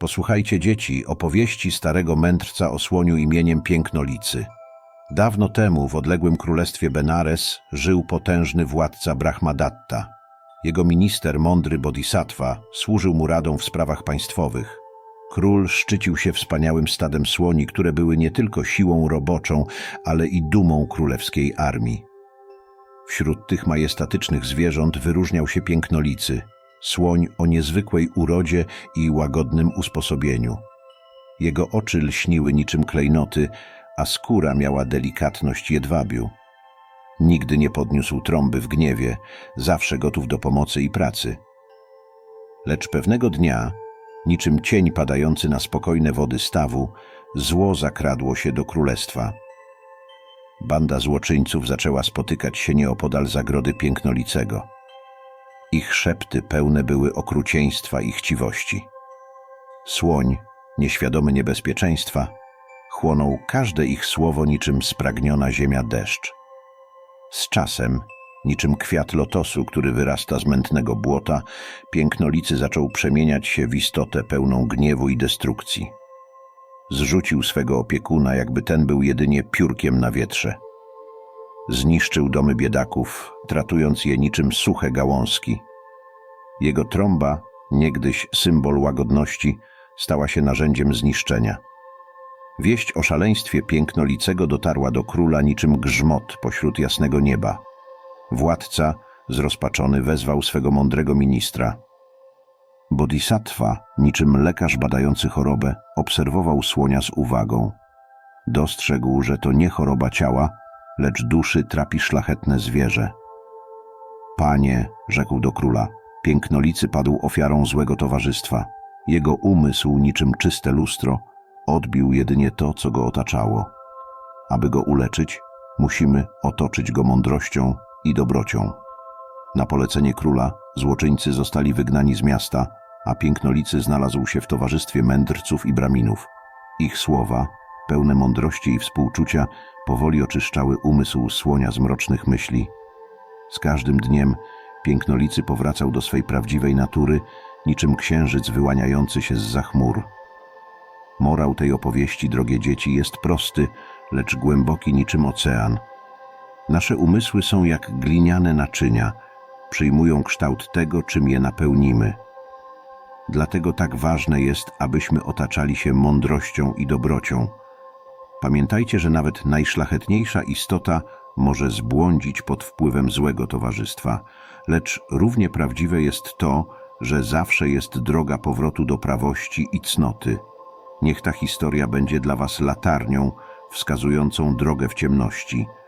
Posłuchajcie dzieci opowieści starego mędrca o słoniu imieniem Pięknolicy. Dawno temu w odległym królestwie Benares żył potężny władca Brahmadatta. Jego minister, mądry Bodhisattva, służył mu radą w sprawach państwowych. Król szczycił się wspaniałym stadem słoni, które były nie tylko siłą roboczą, ale i dumą królewskiej armii. Wśród tych majestatycznych zwierząt wyróżniał się pięknolicy, słoń o niezwykłej urodzie i łagodnym usposobieniu. Jego oczy lśniły niczym klejnoty, a skóra miała delikatność jedwabiu. Nigdy nie podniósł trąby w gniewie, zawsze gotów do pomocy i pracy. Lecz pewnego dnia, niczym cień padający na spokojne wody stawu, zło zakradło się do królestwa. Banda złoczyńców zaczęła spotykać się nieopodal zagrody pięknolicego. Ich szepty pełne były okrucieństwa i chciwości. Słoń, nieświadomy niebezpieczeństwa, chłonął każde ich słowo niczym spragniona ziemia deszcz. Z czasem, niczym kwiat lotosu, który wyrasta z mętnego błota, pięknolicy zaczął przemieniać się w istotę pełną gniewu i destrukcji. Zrzucił swego opiekuna, jakby ten był jedynie piórkiem na wietrze. Zniszczył domy biedaków, tratując je niczym suche gałązki. Jego trąba, niegdyś symbol łagodności, stała się narzędziem zniszczenia. Wieść o szaleństwie pięknolicego dotarła do króla niczym grzmot pośród jasnego nieba. Władca, zrozpaczony, wezwał swego mądrego ministra. Bodhisattva, niczym lekarz badający chorobę, obserwował słonia z uwagą. Dostrzegł, że to nie choroba ciała, lecz duszy trapi szlachetne zwierzę. Panie, rzekł do króla, pięknolicy padł ofiarą złego towarzystwa. Jego umysł, niczym czyste lustro, odbił jedynie to, co go otaczało. Aby go uleczyć, musimy otoczyć go mądrością i dobrocią. Na polecenie króla złoczyńcy zostali wygnani z miasta, a pięknolicy znalazł się w towarzystwie mędrców i braminów. Ich słowa, pełne mądrości i współczucia, powoli oczyszczały umysł słonia z mrocznych myśli. Z każdym dniem pięknolicy powracał do swej prawdziwej natury, niczym księżyc wyłaniający się z zachmur. Morał tej opowieści, drogie dzieci, jest prosty, lecz głęboki niczym ocean. Nasze umysły są jak gliniane naczynia, przyjmują kształt tego, czym je napełnimy. Dlatego tak ważne jest, abyśmy otaczali się mądrością i dobrocią. Pamiętajcie, że nawet najszlachetniejsza istota może zbłądzić pod wpływem złego towarzystwa, lecz równie prawdziwe jest to, że zawsze jest droga powrotu do prawości i cnoty. Niech ta historia będzie dla Was latarnią wskazującą drogę w ciemności –